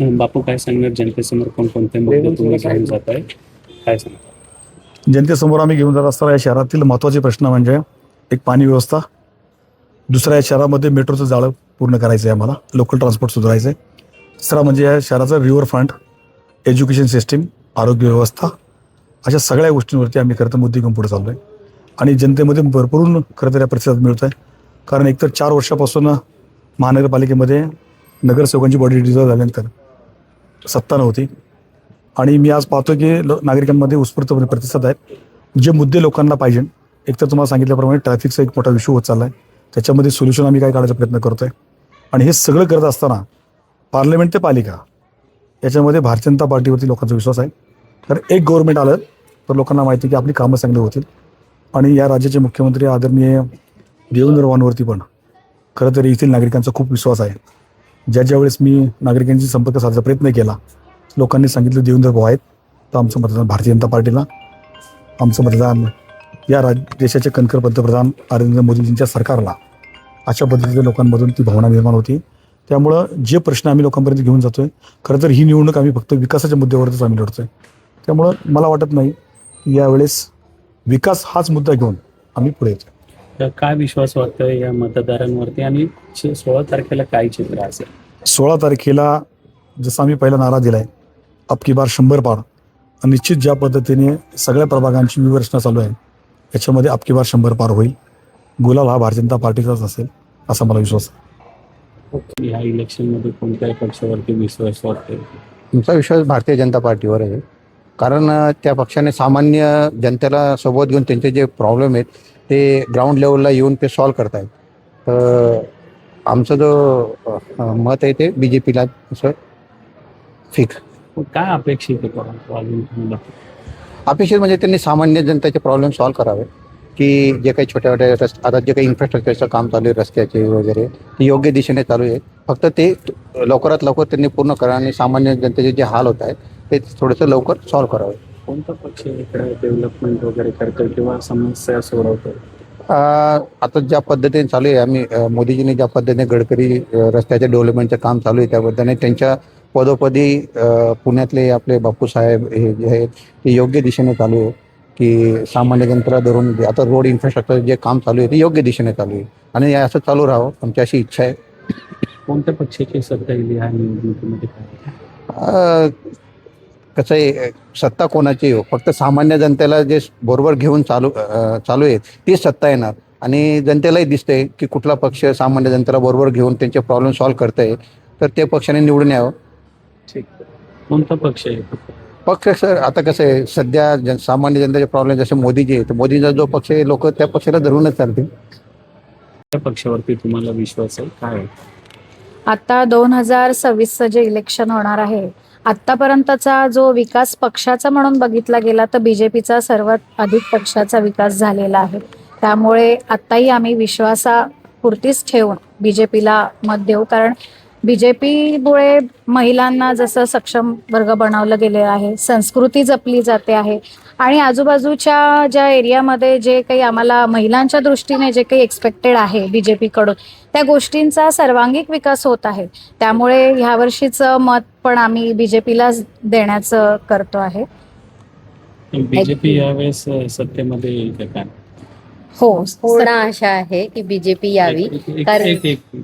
बापू काय सांगणार? जनतेसमोर कोणकोणते मुद्दे तुम्ही घेऊन जात आहे काय सांगणार जनतेसमोर आम्ही घेऊन जात असताना या शहरातील महत्त्वाचे प्रश्न म्हणजे एक पाणी व्यवस्था दुसरा या शहरामध्ये मेट्रोचं जाळं पूर्ण करायचं आहे आम्हाला लोकल ट्रान्सपोर्ट सुधारायचं आहे तिसरा म्हणजे या शहराचं रिव्हर फ्रंट एज्युकेशन सिस्टीम आरोग्य व्यवस्था अशा सगळ्या गोष्टींवरती आम्ही खरं तर मुद्दे घेऊन पुढे चाललो आहे आणि जनतेमध्ये भरपूर खरं तर या प्रतिसाद मिळतो आहे कारण एकतर चार वर्षापासून महानगरपालिकेमध्ये नगरसेवकांची बॉडी डिझॉल्व झाल्यानंतर सत्ता नव्हती. आणि मी आज पाहतो की नागरिकांमध्ये उत्स्फूर्तपणे प्रतिसाद आहेत. जे मुद्दे लोकांना पाहिजे एकतर तुम्हाला सांगितल्याप्रमाणे ट्रॅफिकचा एक मोठा इश्यू होत चालला आहे त्याच्यामध्ये सोल्युशन आम्ही काय काढायचा प्रयत्न करतो आहे आणि हे सगळं करत असताना पार्लमेंट ते पालिका याच्यामध्ये भारतीय जनता पार्टीवरती लोकांचा विश्वास आहे. तर एक गव्हर्नमेंट आलं तर लोकांना माहिती आहे की आपली कामं चांगली होतील. आणि या राज्याचे मुख्यमंत्री आदरणीय देवेंद्र वानवरती पण खरं तर येथील नागरिकांचा खूप विश्वास आहे. ज्या ज्या वेळेस मी नागरिकांशी संपर्क साधायचा प्रयत्न केला लोकांनी सांगितलं देवेंद्र भाऊ आहेत तर आमचं मतदान भारतीय जनता पार्टीला. आमचं मतदान या राज देशाचे कणखर पंतप्रधान नरेंद्र मोदीजींच्या सरकारला. अशा पद्धतीच्या लोकांमधून ती भावना निर्माण होती. त्यामुळं जे प्रश्न आम्ही लोकांपर्यंत घेऊन जातोय खरं तर ही निवडणूक आम्ही फक्त विकासाच्या मुद्द्यावरच आम्ही लढतोय. त्यामुळं मला वाटत नाही की यावेळेस विकास हाच मुद्दा घेऊन आम्ही पुढे येतो तर काय विश्वास वाटतोय या मतदारांवरती? आणि सोळा तारखेला काय चित्र असेल? सोळा तारखेला जसं आम्ही पहिला नारा दिला आहे अबकी बार शंभर पार. निश्चित ज्या पद्धतीने सगळ्या प्रभागांची विवेचना चालू आहे याच्यामध्ये अबकी बार शंभर पार होईल. गुलाल हा भारतीय जनता पार्टीचाच असेल असा मला विश्वास आहे. या इलेक्शनमध्ये कोणत्याही पक्षावरती विश्वास वाटतोय? तुमचा विश्वास भारतीय जनता पार्टीवर आहे. कारण त्या पक्षाने सामान्य जनतेला सोबत घेऊन त्यांचे जे प्रॉब्लेम आहेत ते ग्राउंड लेवलला येऊन ते सॉल्व करतायत. तर आमचं जो मत आहे ते बी जे पीला असं फिक्स काय अपेक्षित आहे? अपेक्षित म्हणजे त्यांनी सामान्य जनतेचे प्रॉब्लेम सॉल्व करावे. की जे काही छोट्या छोट्या रस्त आता जे काही इन्फ्रास्ट्रक्चरचं काम चालू आहे रस्त्याचे वगैरे ते योग्य दिशेने चालू आहे. फक्त ते लवकरात लवकर त्यांनी पूर्ण करा आणि सामान्य जनतेचे जे हाल होत आहेत ते थोडंसं लवकर सॉल्व करावे. कोणता पक्ष इकडे डेव्हलपमेंट वगैरे करतोय किंवा समस्या सोडवतोय? आता ज्या पद्धतीने चालू आहे आम्ही मोदीजींनी ज्या पद्धतीने गडकरी रस्त्याच्या डेव्हलपमेंटचं काम चालू आहे त्या पद्धतीने त्यांच्या पदोपदी पुण्यातले आपले बापूसाहेब हे जे आहेत ते योग्य दिशेने चालू आहे की सामान्य जनतेला धरून आता रोड इन्फ्रास्ट्रक्चर जे काम चालू आहे ते योग्य दिशेने चालू आहे. आणि असं चालू राहावं आमची अशी इच्छा आहे. कोणत्या पक्षाची सत्ता येईल ह्या निवडणुकीमध्ये काय अ, कसं आहे सत्ता कोणाची हो फक्त सामान्य जनतेला जे बरोबर घेऊन चालू चालू आहे तीच सत्ता येणार. आणि जनतेलाही दिसतंय की कुठला पक्ष सामान्य जनतेला बरोबर घेऊन त्यांचे प्रॉब्लेम सॉल्व्ह करतंय तर ते पक्षाने निवडून यावं. ठीक. कोणता पक्ष आहे? पक्ष सर आता कसं आहे सध्या जन सामान्य जनतेचे प्रॉब्लेम जसे मोदीचे आहे तर मोदीचा जो पक्ष आहे लोक त्या पक्षाला धरूनच चालतील. त्या पक्षावरती तुम्हाला विश्वास आहे? काय? आता दोन हजार सव्वीसचं जे इलेक्शन होणार आहे आत्तापर्यंतचा जो विकास पक्षाचा म्हणून बघितला गेला तर बी जे पीचा सर्वात अधिक पक्षाचा विकास झालेला आहे. त्यामुळे आत्ताही आम्ही विश्वासापुरतीच ठेवून बी जे पीला मत देऊ कारण बी जे पीमुळे महिलांना जसं सक्षम वर्ग बनवलं गेलेलं आहे संस्कृती जपली जाते आहे आणि आजूबाजूच्या ज्या एरियामध्ये जे काही आम्हाला महिलांच्या दृष्टीने जे काही एक्सपेक्टेड आहे बी जे पीकडून त्या गोष्टींचा सर्वांगिक विकास होत आहे. त्यामुळे ह्या वर्षीचं मत पण आम्ही बी जे पीलाच देण्याचं करतो आहे. बीजेपी यावेळेस सत्तेमध्ये येईल का? काय हो पूर्ण आशा आहे की बीजेपी यावी. कारण-